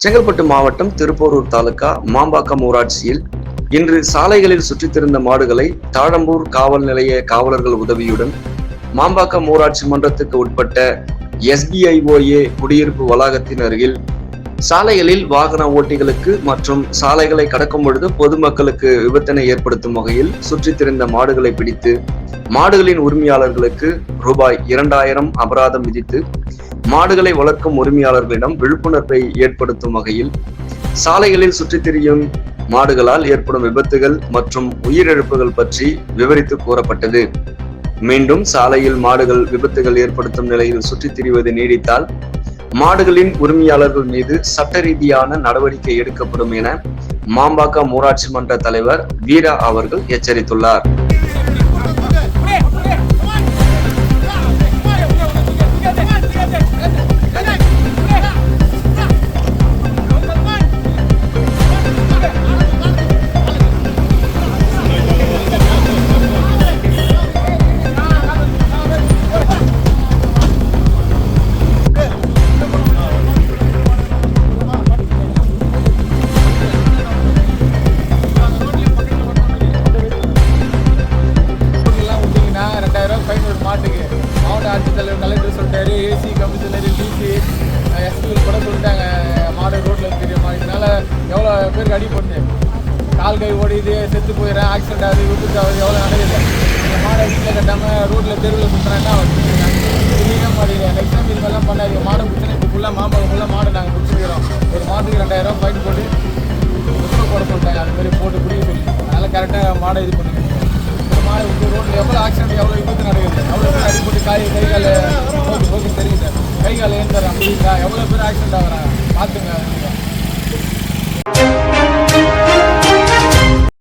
செங்கல்பட்டு மாவட்டம் திருப்போரூர் தாலுகா மாம்பாக்கம் ஊராட்சியில் இன்று சாலைகளில் சுற்றித்திருந்த மாடுகளை தாழம்பூர் காவல் நிலைய காவலர்கள் உதவியுடன் மாம்பாக்கம் ஊராட்சி மன்றத்துக்கு உட்பட்ட எஸ்பிஐஓஏ குடியிருப்பு வளாகத்தின் அருகில் சாலைகளில் வாகன ஓட்டிகளுக்கு மற்றும் சாலைகளை கடக்கும் பொழுது பொதுமக்களுக்கு விபத்தினை ஏற்படுத்தும் வகையில் சுற்றித்திருந்த மாடுகளை பிடித்து மாடுகளின் உரிமையாளர்களுக்கு ரூபாய் இரண்டாயிரம் அபராதம் விதித்து மாடுகளை வளர்க்கும் உரிமையாளர்களிடம் விழிப்புணர்வை ஏற்படுத்தும் வகையில் சாலைகளில் சுற்றித் திரியும் மாடுகளால் ஏற்படும் விபத்துகள் மற்றும் உயிரிழப்புகள் பற்றி விவரித்து கூறப்பட்டது. மீண்டும் சாலையில் மாடுகள் விபத்துகள் ஏற்படுத்தும் நிலையில் சுற்றித் திரிவது நீடித்தால் மாடுகளின் உரிமையாளர்கள் மீது சட்ட ரீதியான நடவடிக்கை எடுக்கப்படும் என மாம்பாக்கம் ஊராட்சி மன்ற தலைவர் வீரா அவர்கள் எச்சரித்துள்ளார். தலைவர் கலெக்டர் சொல்லிட்டாரு ஏசி கமிஷனர் டிசி எஸ்பி கூட சொல்லிட்டாங்க. மாடு ரோட்டில் தெரியுமா? இதனால் எவ்வளோ பேருக்கு அடிபடுது? கால் கை ஓடிது செத்து போயிடுறேன் ஆக்சிடென்ட் ஆகுது விபத்து ஆகுது எவ்வளோ நடக்குது? இந்த மாடை வீட்டில் கட்டாமல் ரோட்டில் தெருவில் சுற்றுறாங்கன்னா தெரியவே மாட்டேங்குது நெக்ஸ்ட் டைம் இது மாதிரிலாம் பண்ணாது மாடை பிடிச்சினா இப்போ ஃபுல்லாக மாம்பழம் ஃபுல்லாக மாடை நாங்கள் பிடிச்சிக்கிறோம் ஒரு மாட்டுக்கு ரெண்டாயிரம் ஃபைன் போட்டு உத்தரவு போட சொல்லிட்டாங்க. அது மாதிரி போட்டு பிடிக்க சொல்லி. அதனால் கரெக்டாக மாடை இது பண்ணுங்க. மாடை மாடு ரோட்டில் எவ்வளோ ஆக்சிடென்ட் எவ்வளோ விபத்து நடக்குது? அவ்வளோ போட்டு அடிப்பட்டு காய் கை கால் போட்டு போக்கு தெரியுது. கை கால ஏன் ஏந்துறான். அப்படிங்களா எவ்வளோ பேர் ஆக்சிடென்ட் ஆகிறாங்க? பார்த்துங்க